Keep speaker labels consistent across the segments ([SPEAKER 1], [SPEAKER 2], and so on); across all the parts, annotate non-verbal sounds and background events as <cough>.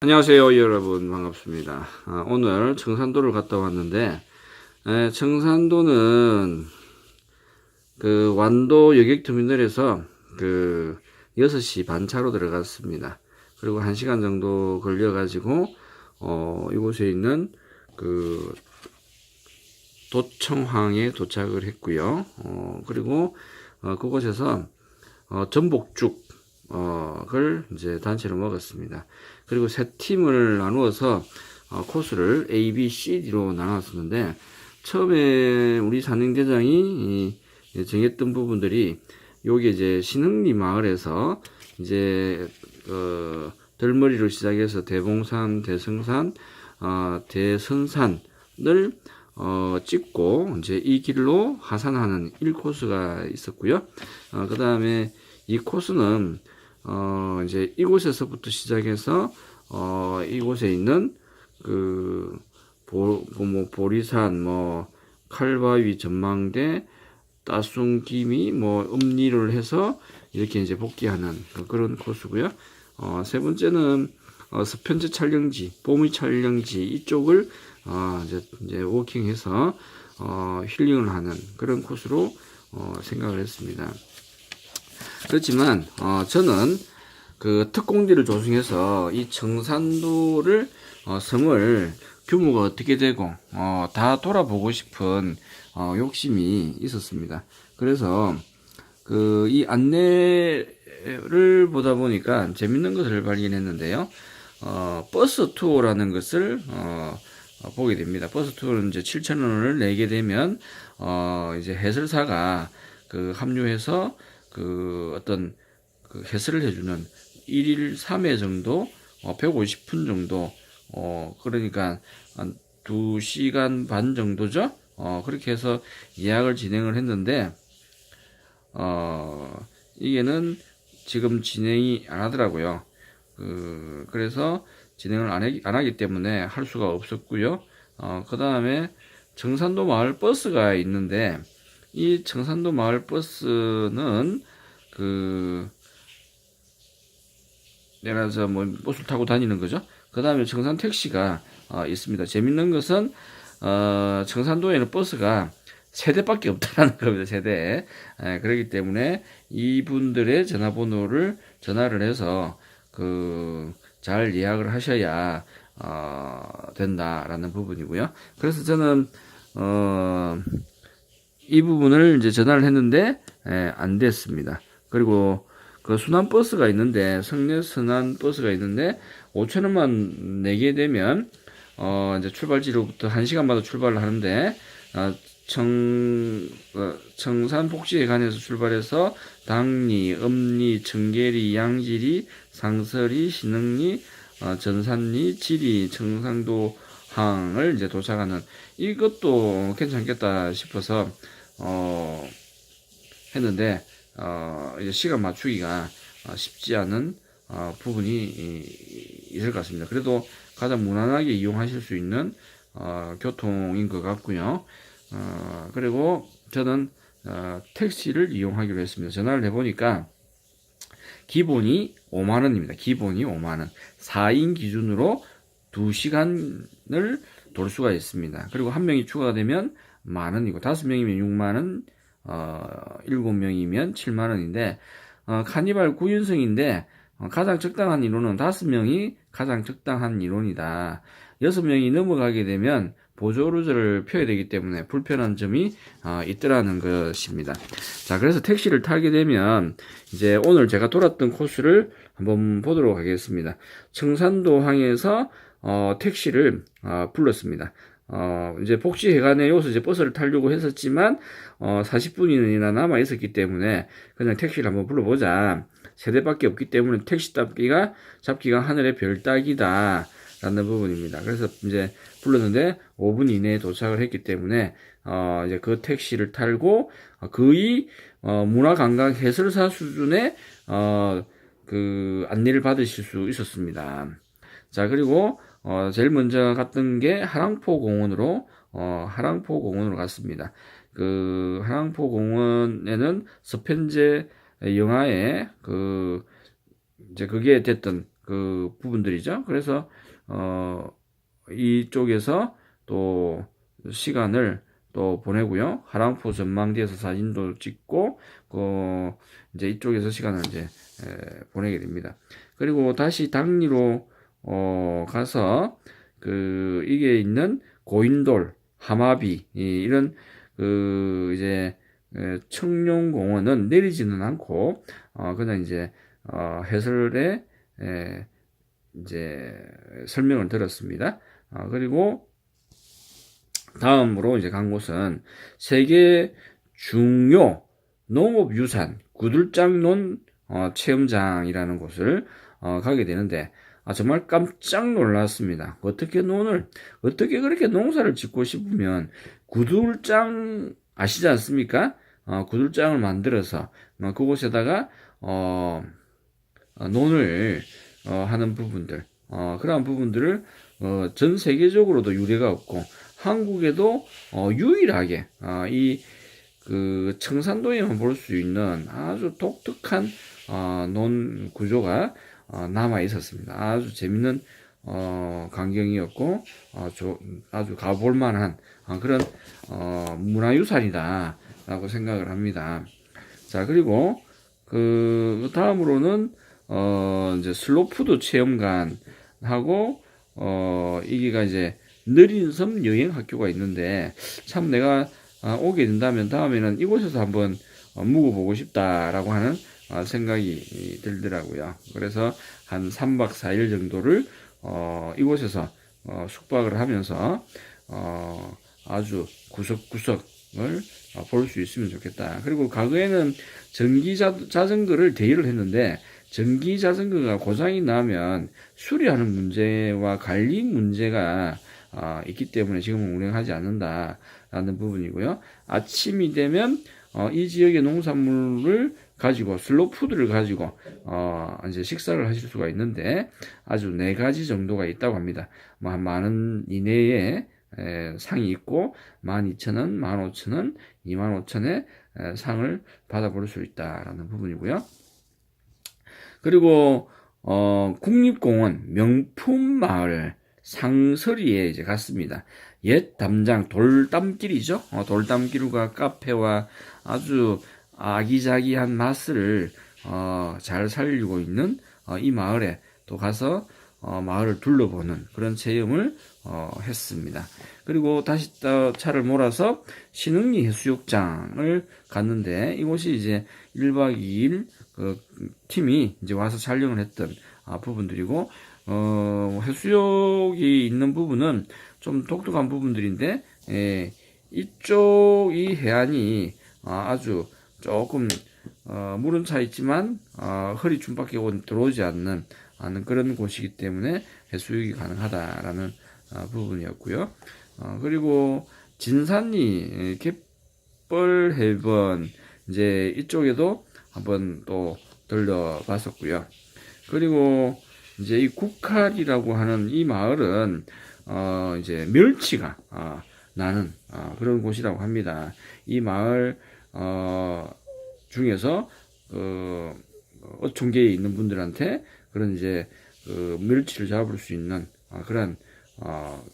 [SPEAKER 1] 안녕하세요 여러분. 반갑습니다. 아, 오늘 청산도를 갔다 왔는데 에, 청산도는 그 완도 여객터미널에서 그 6시 반 차로 들어갔습니다. 그리고 1시간 정도 걸려 가지고 어, 이곳에 있는 그 도청항에 도착을 했고요. 어, 그리고 어, 그곳에서 어, 전복죽 어,을 이제 단체로 먹었습니다. 그리고 세 팀을 나누어서 어, 코스를 A, B, C, D로 나눴었는데 처음에 우리 산행대장이 이, 정했던 부분들이 여기 이제 신흥리 마을에서 이제 어, 덜머리로 시작해서 대봉산, 대성산, 어, 대선산을 어, 찍고 이제 이 길로 하산하는 1코스가 있었고요. 어, 그 다음에 이 코스는 어, 이제 이곳에서부터 시작해서, 어, 이곳에 있는, 그, 보, 뭐, 보리산, 뭐, 칼바위 전망대, 따순기미, 뭐, 음리를 해서 이렇게 이제 복귀하는 그런 코스고요. 어, 세 번째는, 어, 서편제 촬영지, 봄의 촬영지 이쪽을, 어, 이제, 이제 워킹해서, 어, 힐링을 하는 그런 코스로, 어, 생각을 했습니다. 그렇지만 어, 저는 그 특공대를 조성해서 이 청산도를 어, 섬을 규모가 어떻게 되고 어, 다 돌아보고 싶은 어, 욕심이 있었습니다. 그래서 그 이 안내를 보다 보니까 재밌는 것을 발견했는데요. 어, 버스 투어라는 것을 어, 어, 보게 됩니다. 버스 투어는 이제 7,000원을 내게 되면 어, 이제 해설사가 그 합류해서 그 어떤 그 해설을 해주는 1일 3회 정도, 어, 150분 정도, 어, 그러니까 한 2시간 반 정도죠? 어, 그렇게 해서 예약을 진행을 했는데, 어, 이게는 지금 진행이 안 하더라고요. 그, 그래서 진행을 안, 하, 안 하기 때문에 할 수가 없었고요. 어, 그 다음에 정산도 마을 버스가 있는데, 이 청산도 마을 버스는 그 내가 저뭐 버스를 타고 다니는 거죠. 그 다음에 청산 택시가 어, 있습니다. 재밌는 것은 어, 청산도에는 버스가 세 대밖에 없다는 <laughs> 겁니다. 세대. 에, 그렇기 때문에 이분들의 전화번호를 전화를 해서 그 잘 예약을 하셔야 어, 된다라는 부분이고요. 그래서 저는 어, 이 부분을 이제 전화를 했는데 에, 안 됐습니다. 그리고 그 순환 버스가 있는데 성내 순환 버스가 있는데 5천 원만 내게 되면 어 이제 출발지로부터 1 시간마다 출발을 하는데 어, 청 어, 청산 복지회관에서 출발해서 당리, 음리, 청계리, 양지리, 상설이, 신흥리, 어, 전산리, 지리, 청상도 항을 이제 도착하는 이것도 괜찮겠다 싶어서 어, 했는데, 어, 이제 시간 맞추기가 어, 쉽지 않은 어, 부분이 있을 것 같습니다. 그래도 가장 무난하게 이용하실 수 있는 어, 교통인 것 같고요. 어, 그리고 저는 어, 택시를 이용하기로 했습니다. 전화를 해보니까 기본이 5만원입니다. 기본이 5만원. 4인 기준으로 2시간을 돌 수가 있습니다. 그리고 한 명이 추가가 되면 만 원이고 다섯 명이면 6만 원, 어, 일곱 명이면 7만 원인데 어, 카니발 9인승인데 어, 가장 적당한 이론은 다섯 명이 가장 적당한 이론이다. 여섯 명이 넘어가게 되면 보조루즈를 펴야 되기 때문에 불편한 점이 어, 있더라는 것입니다. 자, 그래서 택시를 타게 되면 이제 오늘 제가 돌았던 코스를 한번 보도록 하겠습니다. 청산도항에서 어, 택시를 어, 불렀습니다. 어, 이제 복지회관에 여기서 이제 버스를 타려고 했었지만, 어, 40분이나 남아 있었기 때문에 그냥 택시를 한번 불러보자. 세 대밖에 없기 때문에 택시 잡기가, 잡기가 하늘의 별 따기다. 라는 부분입니다. 그래서 이제 불렀는데 5분 이내에 도착을 했기 때문에, 어, 이제 그 택시를 탈고, 거의, 어, 문화관광 해설사 수준의, 어, 그 안내를 받으실 수 있었습니다. 자, 그리고, 어, 제일 먼저 갔던 게 하랑포 공원으로 어, 하랑포 공원으로 갔습니다. 그 하랑포 공원에는 서편제 영화에 그 이제 그게 됐던 그 부분들이죠. 그래서 어 이쪽에서 또 시간을 또 보내고요. 하랑포 전망대에서 사진도 찍고 그 이제 이쪽에서 시간을 이제 에, 보내게 됩니다. 그리고 다시 당리로 어 가서 그 이게 있는 고인돌, 하마비 이- 이런 그 이제 에, 청룡공원은 내리지는 않고 어 그냥 이제 어 해설에 에, 이제 설명을 들었습니다. 어, 그리고 다음으로 이제 간 곳은 세계 중요 농업유산 구들장논 어, 체험장이라는 곳을 어, 가게 되는데 아, 정말 깜짝 놀랐습니다. 어떻게 논을 어떻게 그렇게 농사를 짓고 싶으면 구들장 아시지 않습니까? 어, 구들장을 만들어서 어, 그곳에다가 어, 어, 논을 어, 하는 부분들 어, 그러한 부분들을 어, 전 세계적으로도 유례가 없고 한국에도 어, 유일하게 어, 이그 청산도에만 볼 수 있는 아주 독특한 어, 논 구조가 어, 남아 있었습니다. 아주 재밌는 어, 광경이었고 어, 조- 아주 가볼 만한 어, 그런 어, 문화유산이다라고 생각을 합니다. 자 그리고 그 다음으로는 어 이제 슬로푸드 체험관 하고 어 이게가 이제 느린 섬 여행 학교가 있는데 참 내가 아, 오게 된다면 다음에는 이곳에서 한번 어, 묵어보고 싶다라고 하는 어, 생각이 들더라고요. 그래서 한 3박 4일 정도를 어, 이곳에서 어, 숙박을 하면서 어, 아주 구석구석을 볼수 있으면 좋겠다. 그리고 과거에는 전기 자, 자전거를 대여를 했는데 전기 자전거가 고장이 나면 수리하는 문제와 관리 문제가 어, 있기 때문에 지금은 운행하지 않는다라는 부분이고요. 아침이 되면 어, 이 지역의 농산물을 가지고 슬로 푸드를 가지고 어, 이제 식사를 하실 수가 있는데 아주 네 가지 정도가 있다고 합니다. 뭐원 이내에 에, 상이 있고 12,000원, 15,000원, 25,000원의 상을 받아볼 수 있다라는 부분이고요. 그리고 어, 국립공원 명품 마을 상서리에 이제 갔습니다. 옛 담장 돌담길이죠. 어, 돌담길과 카페와 아주 아기자기한 맛을 어, 잘 살리고 있는 어, 이 마을에 또 가서 어, 마을을 둘러보는 그런 체험을 어, 했습니다. 그리고 다시 또 차를 몰아서 신흥리 해수욕장을 갔는데 이곳이 이제 1박 2일 그 팀이 이제 와서 촬영을 했던 아, 부분들이고 어, 해수욕이 있는 부분은 좀 독특한 부분들인데 예, 이쪽 이 해안이 아, 아주 조금 어, 물은 차 있지만 어, 허리 춤밖에 온- 들어오지 않는 않는 그런 곳이기 때문에 해수욕이 가능하다라는 어, 부분이었고요. 어, 그리고 진산리 예, 갯벌 해변 이제 이쪽에도 한번 또 들려봤었고요. 그리고 이제 이 국할이라고 하는 이 마을은 어 이제 멸치가 아, 나는 아, 그런 곳이라고 합니다. 이 마을 어 중에서 그 어촌계에 있는 분들한테 그런 이제 그 멸치를 잡을 수 있는 아, 그런 어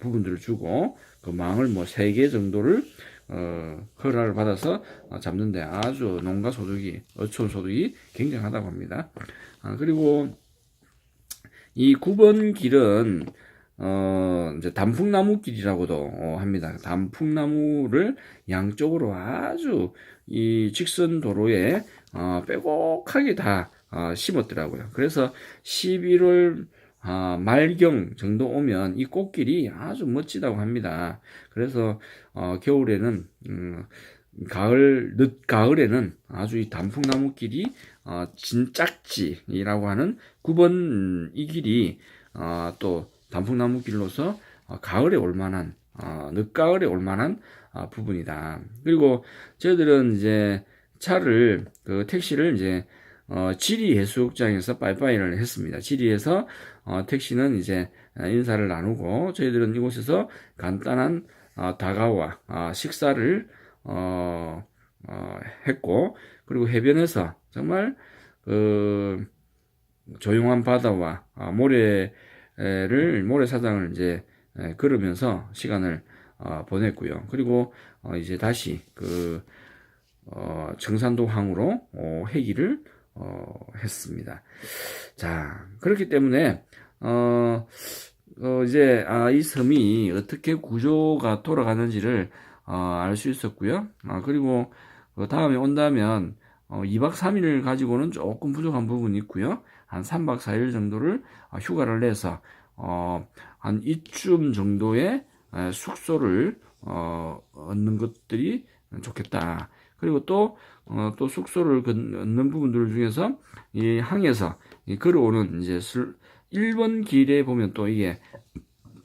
[SPEAKER 1] 부분들을 주고 그 망을 뭐 세 개 정도를 어, 허락을 받아서 어, 잡는데 아주 농가 소득이 어촌 소득이 굉장하다고 합니다. 아, 그리고 이 9번 길은 어, 이제 단풍나무 길이라고도 어, 합니다. 단풍나무를 양쪽으로 아주 이 직선 도로에 어, 빼곡하게 다 어, 심었더라고요. 그래서 11월 아, 말경 정도 오면 이 꽃길이 아주 멋지다고 합니다. 그래서 어, 겨울에는 음, 가을 늦 가을에는 아주 이 단풍나무 길이 어, 진짝지라고 하는 9번 이 길이 어, 또 단풍나무 길로서 어, 가을에 올만한 어, 늦가을에 올만한 어, 부분이다. 그리고 저희들은 이제 차를 그 택시를 이제 어, 지리 해수욕장에서 빠이빠이를 했습니다. 지리에서 어, 택시는 이제 어, 인사를 나누고 저희들은 이곳에서 간단한 어, 다가와 어, 식사를 했고 그리고 해변에서 정말 그 조용한 바다와 아, 모래 를 모래사장을 이제 에, 걸으면서 시간을 어, 보냈고요. 그리고 어, 이제 다시 그 어, 청산도 항으로 어, 회귀를 어, 했습니다. 자 그렇기 때문에 어, 어, 이제 아, 이 섬이 어떻게 구조가 돌아가는지를 어, 알 수 있었고요. 아, 그리고 그 다음에 온다면 어, 2박 3일을 가지고는 조금 부족한 부분이 있고요. 한 3박 4일 정도를 어, 휴가를 내서 어, 한 이쯤 정도의 에, 숙소를 어, 얻는 것들이 좋겠다. 그리고 또, 어, 또 숙소를 건- 얻는 부분들 중에서 이 항에서 이 걸어오는 이제 술, 1번 길에 보면 또 이게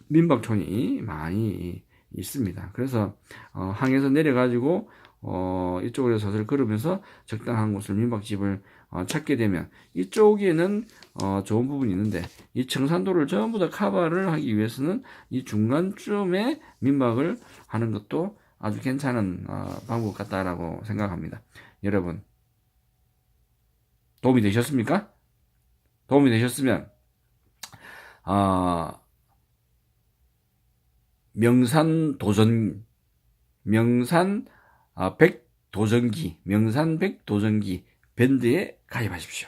[SPEAKER 1] 민박촌이 많이 있습니다. 그래서 어, 항에서 내려가지고 어, 이쪽으로 서서히 걸으면서 적당한 곳을 민박집을 어, 찾게 되면 이쪽에는 어, 좋은 부분이 있는데 이 청산도를 전부 다 커버를 하기 위해서는 이 중간쯤에 민박을 하는 것도 아주 괜찮은 어, 방법 같다라고 생각합니다. 여러분 도움이 되셨습니까? 도움이 되셨으면 아 명산 도전 명산 아, 백도전기 명산 백도전기 밴드에 가입하십시오.